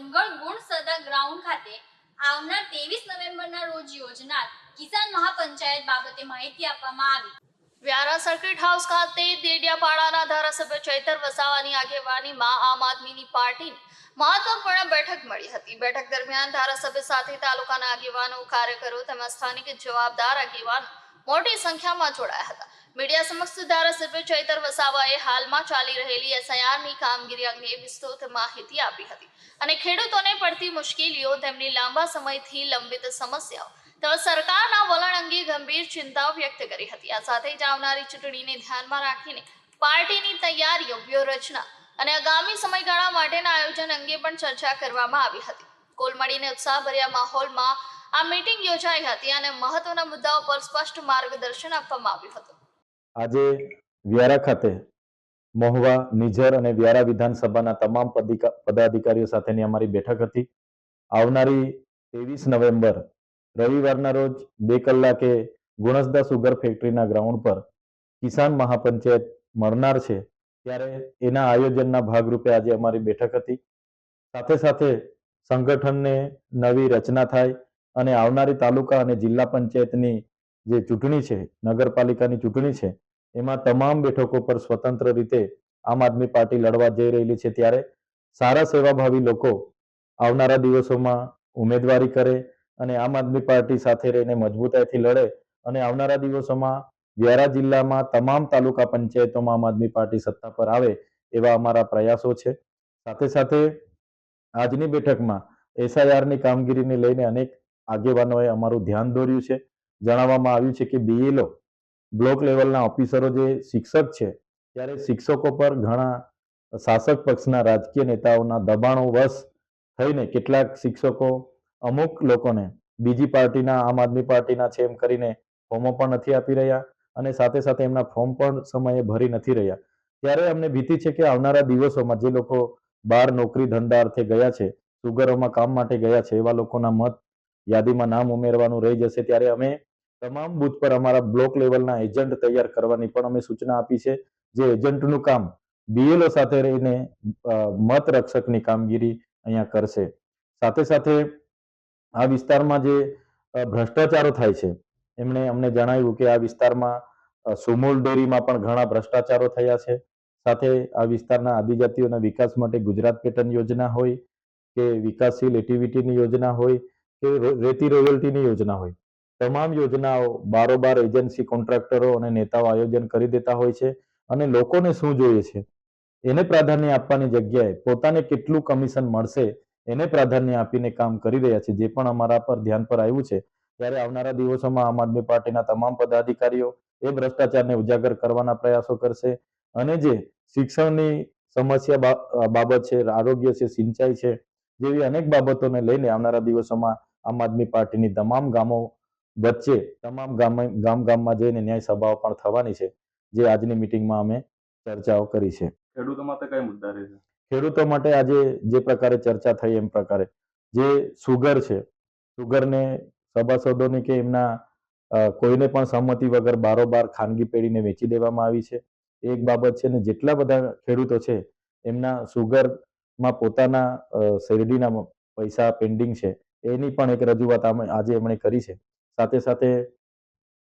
ડોંગર Gunsada ground ખાતે આવનાર ત્રેવીસ નવેમ્બરના રોજ યોજનાર કિસાન મહાપંચાયત બાબતે માહિતી આપવામાં આવી. વ્યારા સર્કિટ હાઉસ ખાતે દેડિયાપાડાના ધારાસભ્ય ચૈતર વસાવાની આગેવાનીમાં આમ આદમીની પાર્ટીની મહત્વપૂર્ણ બેઠક મળી હતી. બેઠક દરમિયાન ધારાસભ્ય સાથે તાલુકાના આગેવાનો, કાર્યકરો તેમજ સ્થાનિક જવાબદાર આગેવાનો મોટી સંખ્યામાં જોડાયા હતા. મીડિયા સમક્ષ ધારાસભ્ય ચૈતર વસાવાએ હાલમાં ચાલી રહેલી એસઆઈઆરની કામગીરી અંગે વિસ્તૃત માહિતી આપી હતી અને ખેડૂતોને પડતી મુશ્કેલીઓ તેમની લાંબા સમયથી લંબિત સમસ્યાઓ તેમજ સરકારના વલણ અંગે ગંભીર ચિંતાઓ વ્યક્ત કરી હતી. આ સાથે જ આવનારી ચૂંટણીને ધ્યાનમાં રાખીને પાર્ટીની તૈયારીઓ, વ્યૂહરચના અને આગામી સમયગાળા માટેના આયોજન અંગે પણ ચર્ચા કરવામાં આવી હતી. કુલ મળીને ઉત્સાહભર્યા માહોલમાં આ મીટિંગ યોજાઈ હતી અને મહત્વના મુદ્દાઓ પર સ્પષ્ટ માર્ગદર્શન આપવામાં આવ્યું હતું. આજે વ્યારા ખાતે મહુવા, નિઝર અને વ્યારા વિધાનસભાના તમામ પદાધિકારીઓ સાથેની અમારી બેઠક હતી. આવનારી ત્રેવીસ નવેમ્બર, રવિવારના રોજ બે કલાકે ગુણસદા સુગર ફેક્ટરીના ગ્રાઉન્ડ પર કિસાન મહાપંચાયત મળનાર છે. ત્યારે એના આયોજનના ભાગરૂપે આજે અમારી બેઠક હતી. સાથે સાથે સંગઠનને નવી રચના થાય અને આવનારી તાલુકા અને જિલ્લા પંચાયતની જે ચૂંટણી છે, નગરપાલિકાની ચૂંટણી છે, એમાં તમામ બેઠકો પર સ્વતંત્ર રીતે આમ આદમી પાર્ટી લડવા જઈ રહેલી છે ત્યારે સારા સેવાભાવી લોકો આવનારા દિવસોમાં ઉમેદવારી કરે અને આમ આદમી પાર્ટી સાથે રહીને મજબૂતાઈથી લડે અને આવનારા દિવસોમાં વ્યારા જિલ્લામાં તમામ તાલુકા પંચાયતોમાં આમ આદમી પાર્ટી સત્તા પર આવે એવા અમારા પ્રયાસો છે. સાથે સાથે આજની બેઠકમાં એસઆઈઆરની કામગીરીને લઈને અનેક આગેવાનોએ અમારું ધ્યાન દોર્યું છે. જણાવવામાં આવ્યું છે કે બીએલઓ બ્લોક લેવલના ઓફિસરો જે શિક્ષક છે, ત્યારે શિક્ષકો પર ઘણા શાસક પક્ષના રાજકીય નેતાઓના દબાણો વશ થઈને કેટલાક શિક્ષકો અમુક લોકોને બીજી પાર્ટીના, આમ આદમી પાર્ટીના છે એમ કરીને ફોર્મો પણ નથી આપી રહ્યા અને સાથે સાથે એમના ફોર્મ પણ સમયે ભરી નથી રહ્યા. ત્યારે અમને ભીતિ છે કે આવનારા દિવસોમાં જે લોકો બહાર નોકરી ધંધા અર્થે ગયા છે, સુગરોમાં કામ માટે ગયા છે, એવા લોકોના મત યાદીમાં નામ ઉમેરવાનું રહી જશે ત્યારે અમે તમામ બુથ પર અમારા બ્લોક લેવલના એજન્ટ તૈયાર કરવાની પણ અમે સૂચના આપી છે. જે એજન્ટનું કામ બીએલઓ સાથે રહીને મત રક્ષકની કામગીરી અહીંયા કરશે. સાથે સાથે આ વિસ્તારમાં જે ભ્રષ્ટાચારો થાય છે, એમણે અમને જણાવ્યું કે આ વિસ્તારમાં સુમૂલ ડેરીમાં પણ ઘણા ભ્રષ્ટાચારો થયા છે. સાથે આ વિસ્તારના આદિજાતિઓના વિકાસ માટે ગુજરાત પેટર્ન યોજના હોય કે વિકાસશીલ એક્ટિવિટીની યોજના હોય કે રેતી રોયલ્ટીની યોજના હોય. તમામ યોજનાઓ બારોબાર એજન્સી કોન્ટ્રાક્ટરો અને નેતાઓ આયોજન કરી દેતા હોય છે અને લોકોને શું જોઈએ છે? એને પ્રાધાન્ય આપવાની જગ્યાએ પોતાને કેટલું કમિશન મળશે એને પ્રાધાન્ય આપીને કામ કરી રહ્યા છે. જે પણ અમારા પર ધ્યાન પર આવ્યું છે, ત્યારે આવનારા દિવસોમાં આમ આદમી પાર્ટીના તમામ પદાધિકારીઓ એ ભ્રષ્ટાચારને ઉજાગર કરવાના પ્રયાસો કરશે અને જે શિક્ષણની સમસ્યા બાબત છે, આરોગ્ય છે, સિંચાઈ છે, જેવી અનેક બાબતોને લઈને આવનારા દિવસોમાં આમ આદમી પાર્ટીની તમામ ગામો વચ્ચે તમામ ગામ ગામ ગામમાં જઈને ન્યાય સભાઓ પણ થવાની છે જે આજની મિટિંગમાં અમે ચર્ચાઓ કરી છે. ખેડૂતો માટે કઈ મુદ્દા રહેશે? ખેડૂતો માટે આજે જે પ્રકારે ચર્ચા થઈ એમ પ્રકારે જે સુગર છે સુગરને સભાસદોની કે એમના કોઈને પણ સંમતિ વગર બારોબાર ખાનગી પેઢીને વેચી દેવામાં આવી છે. એક બાબત છે ને જેટલા બધા ખેડૂતો છે એમના સુગરમાં પોતાના શેરડીના પૈસા પેન્ડિંગ છે એની પણ એક રજૂઆત આજે એમણે કરી છે. સાથે સાથે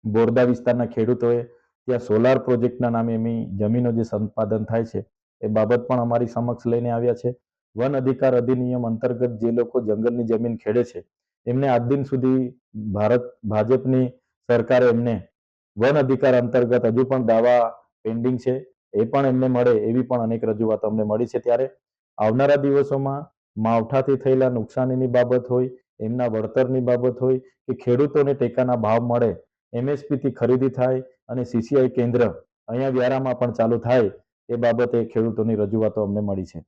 બોરદા વિસ્તારના ખેડૂતોએ ત્યાં સોલાર પ્રોજેક્ટના નામે એમની જમીનો જે સંપાદન થાય છે, એ બાબત પણ અમારી સમક્ષ લઈને આવ્યા છે. વન અધિકાર અધિનિયમ અંતર્ગત જે લોકો જંગલની જમીન ખેડે છે, એમને આજ દિન સુધી ભારત, ભાજપની સરકારે એમને વન અધિકાર અંતર્ગત હજુ પણ દાવા પેન્ડિંગ છે, એ પણ એમને મળે એવી પણ અનેક રજૂઆતો અમને મળી છે. ત્યારે આવનારા દિવસોમાં માવઠાથી થયેલા નુકસાનીની બાબત હોય એમના વળતરની બાબત હોય કે ખેડૂતોને ટેકાના ભાવ મળે, એમએસપીથી ખરીદી થાય અને સીસીઆઈ કેન્દ્ર અહીંયા વ્યારામાં પણ ચાલુ થાય, એ બાબતે ખેડૂતોની રજૂઆતો અમને મળી છે.